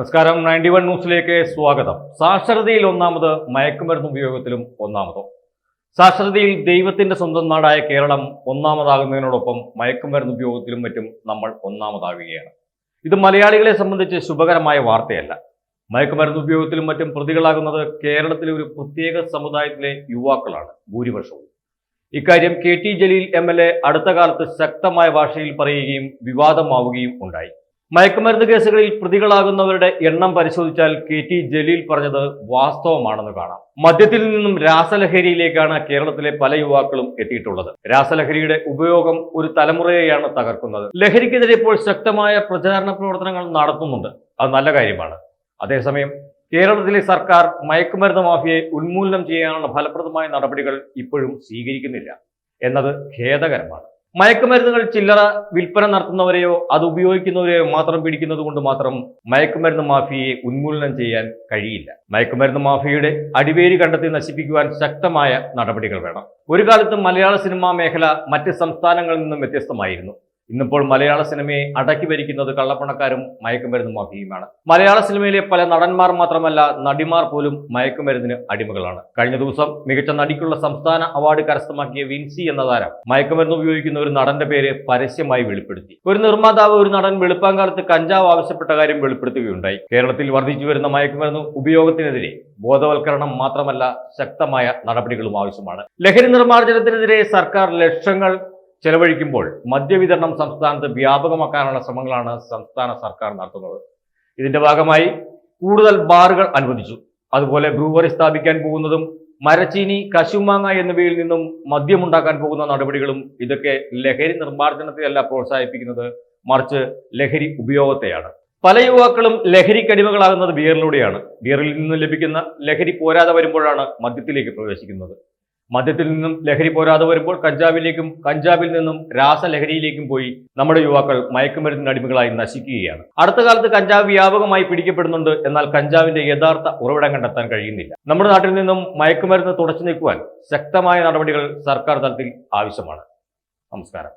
നമസ്കാരം. Ninety one ന്യൂസിലേക്ക് സ്വാഗതം. സാക്ഷരതയിൽ ഒന്നാമത് മയക്കുമരുന്ന് ഉപയോഗത്തിലും ഒന്നാമതോ. സാക്ഷരതയിൽ ദൈവത്തിന്റെ സ്വന്തം നാടായ കേരളം ഒന്നാമതാകുന്നതിനോടൊപ്പം മയക്കുമരുന്ന് ഉപയോഗത്തിലും മറ്റും നമ്മൾ ഒന്നാമതാകുകയാണ്. ഇത് മലയാളികളെ സംബന്ധിച്ച് ശുഭകരമായ വാർത്തയല്ല. മയക്കുമരുന്ന് ഉപയോഗത്തിലും മറ്റും പ്രതികളാകുന്നത് കേരളത്തിലെ ഒരു പ്രത്യേക സമുദായത്തിലെ യുവാക്കളാണ്. ഭൂരിപക്ഷവും. ഇക്കാര്യം കെ ടി ജലീൽ എം അടുത്ത കാലത്ത് ശക്തമായ ഭാഷയിൽ പറയുകയും വിവാദമാവുകയും ഉണ്ടായി. മയക്കുമരുന്ന് കേസുകളിൽ പ്രതികളാകുന്നവരുടെ എണ്ണം പരിശോധിച്ചാൽ കെ ടി ജലീൽ പറഞ്ഞത് വാസ്തവമാണെന്ന് കാണാം. മദ്യത്തിൽ നിന്നും രാസലഹരിയിലേക്കാണ് കേരളത്തിലെ പല യുവാക്കളും എത്തിയിട്ടുള്ളത്. രാസലഹരിയുടെ ഉപയോഗം ഒരു തലമുറയെയാണ് തകർക്കുന്നത്. ലഹരിക്കെതിരെ ഇപ്പോൾ ശക്തമായ പ്രചാരണ പ്രവർത്തനങ്ങൾ നടത്തുന്നുണ്ട്. അത് നല്ല കാര്യമാണ്. അതേസമയം കേരളത്തിലെ സർക്കാർ മയക്കുമരുന്ന് മാഫിയയെ ഉന്മൂലനം ചെയ്യാനുള്ള ഫലപ്രദമായ നടപടികൾ ഇപ്പോഴും സ്വീകരിക്കുന്നില്ല. എന്നത് ഖേദകരമാണ്. മയക്കുമരുന്നുകൾ ചില്ലറ വിൽപ്പന നടത്തുന്നവരെയോ അത് ഉപയോഗിക്കുന്നവരെയോ മാത്രം പിടിക്കുന്നത് കൊണ്ട് മാത്രം മയക്കുമരുന്ന് മാഫിയയെ ഉന്മൂലനം ചെയ്യാൻ കഴിയില്ല. മയക്കുമരുന്ന് മാഫിയയുടെ അടിവേരി കണ്ടെത്തി നശിപ്പിക്കുവാൻ ശക്തമായ നടപടികൾ വേണം. ഒരു കാലത്ത് മലയാള സിനിമാ മേഖല മറ്റ് സംസ്ഥാനങ്ങളിൽ നിന്നും വ്യത്യസ്തമായിരുന്നു. ഇന്നിപ്പോൾ മലയാള സിനിമയെ അടക്കി ഭരിക്കുന്നത് കള്ളപ്പണക്കാരും മയക്കുമരുന്ന് മാഫിയുമാണ് മലയാള സിനിമയിലെ പല നടന്മാർ മാത്രമല്ല നടിമാർ പോലും മയക്കുമരുന്നിന് അടിമകളാണ്. കഴിഞ്ഞ ദിവസം മികച്ച നടിക്കുള്ള സംസ്ഥാന അവാർഡ് കരസ്ഥമാക്കിയ വിൻസി എന്ന താരം മയക്കുമരുന്ന് ഉപയോഗിക്കുന്ന ഒരു നടന്റെ പേര് പരസ്യമായി വെളിപ്പെടുത്തി. ഒരു നിർമ്മാതാവ് ഒരു നടൻ വെളുപ്പാങ്കാലത്ത് കഞ്ചാവ് ആവശ്യപ്പെട്ട കാര്യം വെളിപ്പെടുത്തുകയുണ്ടായി. കേരളത്തിൽ വർദ്ധിച്ചു വരുന്ന മയക്കുമരുന്ന് ഉപയോഗത്തിനെതിരെ ബോധവൽക്കരണം മാത്രമല്ല ശക്തമായ നടപടികളും ആവശ്യമാണ്. ലഹരി നിർമ്മാർജനത്തിനെതിരെ സർക്കാർ ലക്ഷങ്ങൾ ചെലവഴിക്കുമ്പോൾ മദ്യവിതരണം സംസ്ഥാനത്ത് വ്യാപകമാക്കാനുള്ള ശ്രമങ്ങളാണ് സംസ്ഥാന സർക്കാർ നടത്തുന്നത്. ഇതിന്റെ ഭാഗമായി കൂടുതൽ ബാറുകൾ അനുവദിച്ചു. അതുപോലെ ബ്രൂവറി സ്ഥാപിക്കാൻ പോകുന്നതും മരച്ചീനി കശുമാങ്ങ എന്നിവയിൽ നിന്നും മദ്യമുണ്ടാക്കാൻ പോകുന്ന നടപടികളും ഇതൊക്കെ ലഹരി നിർമ്മാർജനത്തെയല്ല പ്രോത്സാഹിപ്പിക്കുന്നത് മറിച്ച് ലഹരി ഉപയോഗത്തെയാണ്. പല യുവാക്കളും ലഹരിക്കടിമകളാകുന്നത് ബിയറിലൂടെയാണ്. ബിയറിൽ നിന്നും ലഭിക്കുന്ന ലഹരി പോരാതെ വരുമ്പോഴാണ് മദ്യത്തിലേക്ക് പ്രവേശിക്കുന്നത്. മദ്യത്തിൽ നിന്നും ലഹരി പോരാതെ വരുമ്പോൾ കഞ്ചാവിലേക്കും കഞ്ചാവിൽ നിന്നും രാസലഹരിയിലേക്കും പോയി നമ്മുടെ യുവാക്കൾ മയക്കുമരുന്നിന് അടിമകളായി നശിക്കുകയാണ്. അടുത്ത കാലത്ത് കഞ്ചാവ് വ്യാപകമായി പിടിക്കപ്പെടുന്നുണ്ട്. എന്നാൽ കഞ്ചാവിന്റെ യഥാർത്ഥ ഉറവിടം കണ്ടെത്താൻ കഴിയുന്നില്ല. നമ്മുടെ നാട്ടിൽ നിന്നും മയക്കുമരുന്ന് തുടച്ചു നീക്കുവാൻ ശക്തമായ നടപടികൾ സർക്കാർ തലത്തിൽ ആവശ്യമാണ്. നമസ്കാരം.